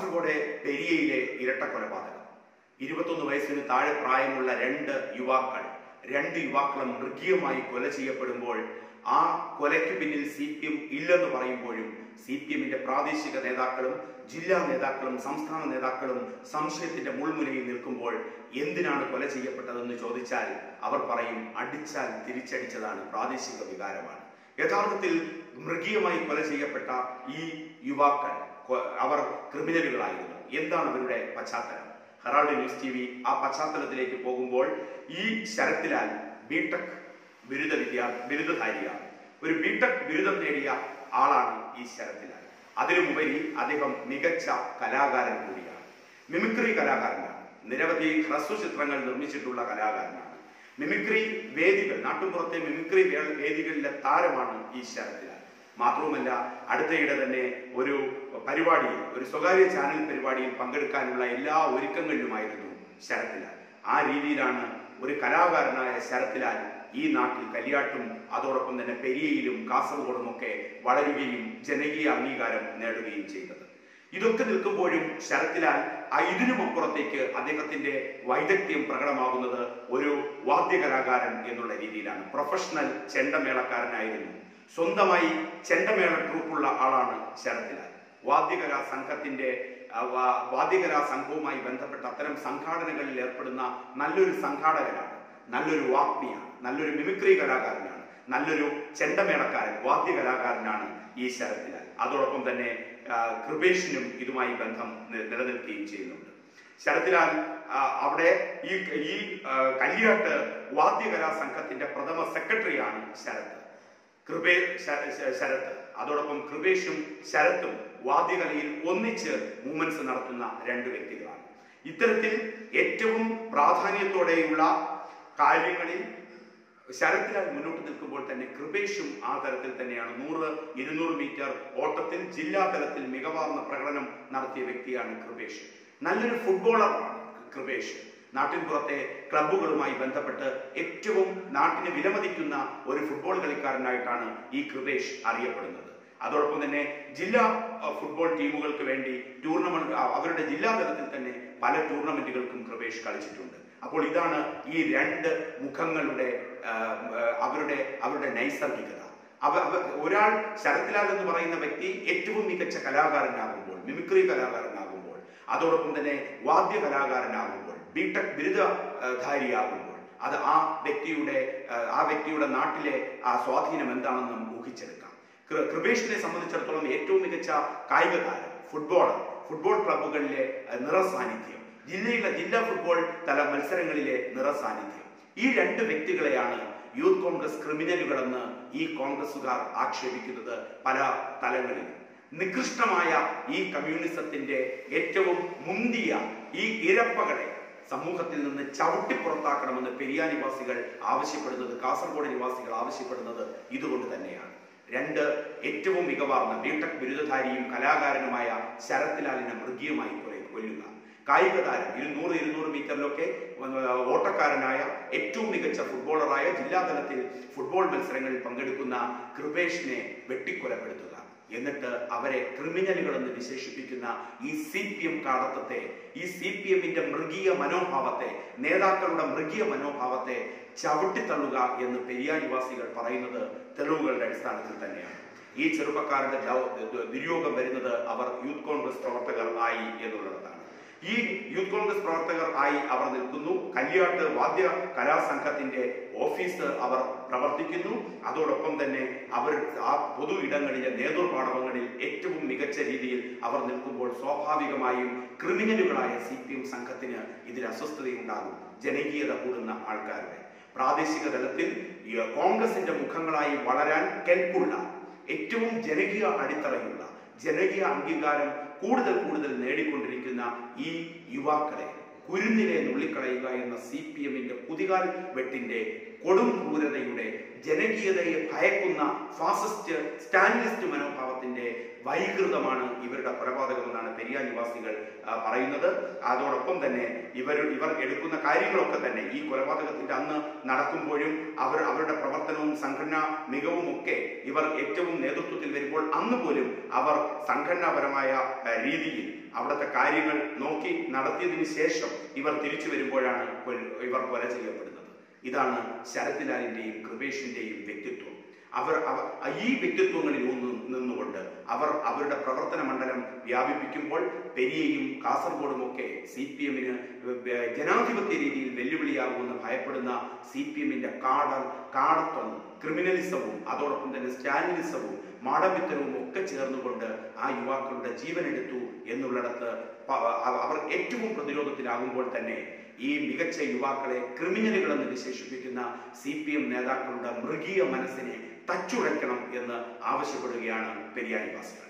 കാസർഗോഡ് പെരിയയിലെ ഇരട്ട കൊലപാതകം ഇരുപത്തൊന്ന് വയസ്സിന് താഴെ പ്രായമുള്ള രണ്ട് യുവാക്കൾ രണ്ട് യുവാക്കളും മൃഗീയമായി കൊല ചെയ്യപ്പെടുമ്പോൾ ആ കൊലയ്ക്ക് പിന്നിൽ സി പി എം ഇല്ലെന്ന് പറയുമ്പോഴും സി പി എമ്മിന്റെ പ്രാദേശിക നേതാക്കളും ജില്ലാ നേതാക്കളും സംസ്ഥാന നേതാക്കളും സംശയത്തിന്റെ മുൾമുനയിൽ നിൽക്കുമ്പോൾ എന്തിനാണ് കൊല ചെയ്യപ്പെട്ടതെന്ന് ചോദിച്ചാൽ അവർ പറയും അടിച്ചാൽ തിരിച്ചടിച്ചതാണ് പ്രാദേശിക വികാരമാണ്. യഥാർത്ഥത്തിൽ മൃഗീയമായി കൊല ചെയ്യപ്പെട്ട ഈ യുവാക്കൾ അവർ ക്രിമിനലുകളായിരുന്നു. എന്താണ് അവരുടെ പശ്ചാത്തലം? ഹെറാൾഡ് ന്യൂസ് ടി വി ആ പശ്ചാത്തലത്തിലേക്ക് പോകുമ്പോൾ ഈ ശരത്തിലാൽ ബിടെക് ബിരുദ വിദ്യാ ബിരുദധാരിയാണ് ഒരു ബിടെക് ബിരുദം നേടിയ ആളാണ് ഈ ശരത്തിലാൽ. അതിലുമുപരി അദ്ദേഹം മികച്ച കലാകാരൻ കൂടിയാണ്. മിമിക്രി കലാകാരനാണ്. നിരവധി ഹ്രസ്വ ചിത്രങ്ങൾ നിർമ്മിച്ചിട്ടുള്ള കലാകാരനാണ്. മിമിക്രി വേദികൾ നാട്ടുപുറത്തെ മിമിക്രി വേദികളിലെ താരമാണ് ഈ ശരത്തിലാൽ. മാത്രവുമല്ല അടുത്തയിടെ തന്നെ ഒരു പരിപാടിയിൽ ഒരു സ്വകാര്യ ചാനൽ പരിപാടിയിൽ പങ്കെടുക്കാനുള്ള എല്ലാ ഒരുക്കങ്ങളിലുമായിരുന്നു ശരത്തിലാൽ. ആ രീതിയിലാണ് ഒരു കലാകാരനായ ശരത്തിലാൽ ഈ നാട്ടിൽ കല്യാട്ടും അതോടൊപ്പം തന്നെ പെരിയയിലും കാസർഗോഡും ഒക്കെ വളരുകയും ജനകീയ അംഗീകാരം നേടുകയും ചെയ്തത്. ഇതൊക്കെ നിൽക്കുമ്പോഴും ശരത്തിലാൽ ആ ഇതിനും അപ്പുറത്തേക്ക് അദ്ദേഹത്തിന്റെ വൈദഗ്ധ്യം പ്രകടമാകുന്നത് ഒരു വാദ്യകലാകാരൻ എന്നുള്ള രീതിയിലാണ്. പ്രൊഫഷണൽ ചെണ്ടമേളക്കാരനായിരുന്നു സ്വന്തമായി ചെണ്ടമേള ഗ്രൂപ്പുള്ള ആളാണ് ശരത്തിലാൽ. വാദ്യകലാ സംഘത്തിന്റെ വാദ്യകലാ സംഘവുമായി ബന്ധപ്പെട്ട അത്തരം സംഘാടനകളിൽ ഏർപ്പെടുന്ന നല്ലൊരു സംഘാടകനാണ് നല്ലൊരു വാഗ്മിയാണ് നല്ലൊരു മിമിക്രി കലാകാരനാണ് നല്ലൊരു ചെണ്ടമേളക്കാരൻ വാദ്യകലാകാരനാണ് ഈ ശരത്തിലാൽ. അതോടൊപ്പം തന്നെ കൃപേഷിനും ഇതുമായി ബന്ധം നിലനിൽക്കുകയും ചെയ്യുന്നുണ്ട്. ശരത്തിലാൽ അവിടെ ഈ ഈ കല്യാട്ട് വാദ്യകലാ സംഘത്തിന്റെ പ്രഥമ സെക്രട്ടറിയാണ് ശരത് കൃപേ ശരത്ത്. അതോടൊപ്പം കൃപേഷും ശരത്തും വാദ്യകലയിൽ ഒന്നിച്ച് മൂവ്മെന്റ്സ് നടത്തുന്ന രണ്ട് വ്യക്തികളാണ്. ഇത്തരത്തിൽ ഏറ്റവും പ്രാധാന്യത്തോടെയുള്ള കാര്യങ്ങളിൽ ശരത്തിലാൽ മുന്നോട്ട് നിൽക്കുമ്പോൾ തന്നെ കൃപേഷും ആ തരത്തിൽ തന്നെയാണ്. നൂറ് ഇരുന്നൂറ് മീറ്റർ ഓട്ടത്തിൽ ജില്ലാ തലത്തിൽ മികവാർന്ന പ്രകടനം നടത്തിയ വ്യക്തിയാണ് കൃപേഷ്. നല്ലൊരു ഫുട്ബോളറാണ് കൃപേഷ്. നാട്ടിൻപുറത്തെ ക്ലബ്ബുകളുമായി ബന്ധപ്പെട്ട് ഏറ്റവും നാട്ടിന് വിലമതിക്കുന്ന ഒരു ഫുട്ബോൾ കളിക്കാരനായിട്ടാണ് ഈ കൃപേഷ് അറിയപ്പെടുന്നത്. അതോടൊപ്പം തന്നെ ജില്ലാ ഫുട്ബോൾ ടീമുകൾക്ക് വേണ്ടി ടൂർണമെന്റ് അവരുടെ ജില്ലാ തലത്തിൽ തന്നെ പല ടൂർണമെന്റുകൾക്കും കൃപേഷ് കളിച്ചിട്ടുണ്ട്. അപ്പോൾ ഇതാണ് ഈ രണ്ട് മുഖങ്ങളുടെ അവരുടെ അവരുടെ നൈസർഗികത. അവ- ഒരാൾ ശരത്ലാൽ എന്ന് പറയുന്ന വ്യക്തി ഏറ്റവും മികച്ച കലാകാരനാകുമ്പോൾ മിമിക്രി കലാകാരനാകുമ്പോൾ അതോടൊപ്പം തന്നെ വാദ്യ കലാകാരനാകുമ്പോൾ ബിടെക് ബിരുദധാരിയാകുമ്പോൾ അത് ആ വ്യക്തിയുടെ ആ വ്യക്തിയുടെ നാട്ടിലെ ആ സ്വാധീനം എന്താണെന്ന് നമുക്ക് ഊഹിച്ചെടുക്കാം കൃപേഷിനെ സംബന്ധിച്ചിടത്തോളം ഏറ്റവും മികച്ച കായിക താരം ഫുട്ബോളർ ഫുട്ബോൾ ക്ലബ്ബുകളിലെ നിറസാന്നിധ്യം ജില്ലയിലെ ജില്ലാ ഫുട്ബോൾ തല മത്സരങ്ങളിലെ നിറസാന്നിധ്യം ഈ രണ്ട് വ്യക്തികളെയാണ് യൂത്ത് കോൺഗ്രസ് ക്രിമിനലുകളെന്ന് ഈ കോൺഗ്രസുകാർ ആക്ഷേപിക്കുന്നത് പല തലങ്ങളിലും. നികൃഷ്ടമായ ഈ കമ്മ്യൂണിസത്തിന്റെ ഏറ്റവും മുന്തിയ ഈ ഇരപ്പകളെ സമൂഹത്തിൽ നിന്ന് ചവിട്ടി പുറത്താക്കണമെന്ന് പെരിയാർ നിവാസികൾ ആവശ്യപ്പെടുന്നത് കാസർഗോഡ് നിവാസികൾ ആവശ്യപ്പെടുന്നത് ഇതുകൊണ്ട് തന്നെയാണ്. രണ്ട് ഏറ്റവും മികവാർന്ന ബിടെക് ബിരുദധാരിയും കലാകാരനുമായ ശരത്ലാലിനെ മൃഗീയമായി കൊല- കൊല്ലുക. കായിക താരം ഇരുന്നൂറ് ഇരുന്നൂറ് മീറ്ററിലൊക്കെ ഓട്ടക്കാരനായ ഏറ്റവും മികച്ച ഫുട്ബോളറായ ജില്ലാതലത്തിൽ ഫുട്ബോൾ മത്സരങ്ങളിൽ പങ്കെടുക്കുന്ന കൃപേഷിനെ വെട്ടിക്കൊലപ്പെടുത്തുക. എന്നിട്ട് അവരെ ക്രിമിനലുകളെന്ന് വിശേഷിപ്പിക്കുന്ന ഈ സി പി എം കാടത്തത്തെ ഈ സി പി എമ്മിന്റെ മൃഗീയ മനോഭാവത്തെ നേതാക്കളുടെ മൃഗീയ മനോഭാവത്തെ ചവിട്ടിത്തള്ളുക എന്ന് പെരിയാർ നിവാസികൾ പറയുന്നത് തെളിവുകളുടെ അടിസ്ഥാനത്തിൽ തന്നെയാണ്. ഈ ചെറുപ്പക്കാരുടെ ദുര്യോഗം വരുന്നത് അവർ യൂത്ത് കോൺഗ്രസ് പ്രവർത്തകർ ആയി എന്നുള്ളതാണ് ഈ യൂത്ത് കോൺഗ്രസ് പ്രവർത്തകർ ആയി അവർ നിൽക്കുന്നു. കല്യാട്ട് വാദ്യ കലാസംഘത്തിന്റെ ഓഫീസ് അവർ പ്രവർത്തിക്കുന്നു. അതോടൊപ്പം തന്നെ അവർ ആ പൊതു ഇടങ്ങളിലെ നേതൃപാടവങ്ങളിൽ ഏറ്റവും മികച്ച രീതിയിൽ അവർ നിൽക്കുമ്പോൾ സ്വാഭാവികമായും ക്രിമിനലുകളായ സി പി എം സംഘത്തിന് ഇതിൽ അസ്വസ്ഥതയുണ്ടാകും. ജനകീയത കൂടുന്ന ആൾക്കാരുടെ. പ്രാദേശിക തലത്തിൽ കോൺഗ്രസിന്റെ മുഖങ്ങളായി വളരാൻ കെൽപ്പുള്ള ഏറ്റവും ജനകീയ അടിത്തറയുള്ള ജനകീയ അംഗീകാരം കൂടുതൽ കൂടുതൽ നേടിക്കൊണ്ടിരിക്കുന്ന ഈ യുവാക്കളെ കുരുന്നിനെ നുള്ളിക്കളയുക എന്ന സി പി എമ്മിന്റെ കുതികാൽ വെട്ടിന്റെ കൊടും ക്രൂരതയുടെ ജനകീയതയെ ഭയക്കുന്ന ഫാസിസ്റ്റ് സ്റ്റാലിനിസ്റ്റ് മനോഭാവത്തിന്റെ വൈകൃതമാണ് ഇവരുടെ കൊലപാതകമെന്നാണ് പെരിയാർ നിവാസികൾ പറയുന്നത്. അതോടൊപ്പം തന്നെ ഇവർ ഇവർ എടുക്കുന്ന കാര്യങ്ങളൊക്കെ തന്നെ ഈ കൊലപാതകത്തിന്റെ അന്ന് നടക്കുമ്പോഴും അവർ അവരുടെ പ്രവർത്തനവും സംഘടനാ മികവും ഒക്കെ ഇവർ ഏറ്റവും നേതൃത്വത്തിൽ വരുമ്പോൾ അന്ന് പോലും അവർ സംഘടനാപരമായ രീതിയിൽ അവിടുത്തെ കാര്യങ്ങൾ നോക്കി നടത്തിയതിനു ശേഷം ഇവർ തിരിച്ചു വരുമ്പോഴാണ് ഇവർ കൊല ചെയ്യപ്പെടുന്നത്. ഇതാണ് ശരത്ലാലിന്റെയും കൃപേഷിന്റെയും വ്യക്തിത്വം. അവർ അവ- ഈ വ്യക്തിത്വങ്ങളിൽ ഒന്ന് നിന്നുകൊണ്ട് അവർ അവരുടെ പ്രവർത്തന മണ്ഡലം വ്യാപിപ്പിക്കുമ്പോൾ പെരിയയും കാസർഗോഡും ഒക്കെ സി പി എമ്മിന് ജനാധിപത്യ രീതിയിൽ വെല്ലുവിളിയാകുമെന്ന് ഭയപ്പെടുന്ന സി പി എമ്മിന്റെ കാടർ കാടത്വം ക്രിമിനലിസവും അതോടൊപ്പം തന്നെ സ്റ്റാലിനിസവും മാടമ്പിത്തരവും ഒക്കെ ചേർന്നുകൊണ്ട് ആ യുവാക്കളുടെ ജീവനെടുത്തു എന്നുള്ളിടത്ത് അവർ ഏറ്റവും പ്രതിരോധത്തിലാകുമ്പോൾ തന്നെ ഈ മികച്ച യുവാക്കളെ ക്രിമിനലുകളെന്ന് വിശേഷിപ്പിക്കുന്ന സി പി എം നേതാക്കളുടെ മൃഗീയ മനസ്സിനെ തച്ചുടയ്ക്കണം എന്ന് ആവശ്യപ്പെടുകയാണ് പെരിയാരി നിവാസികൾ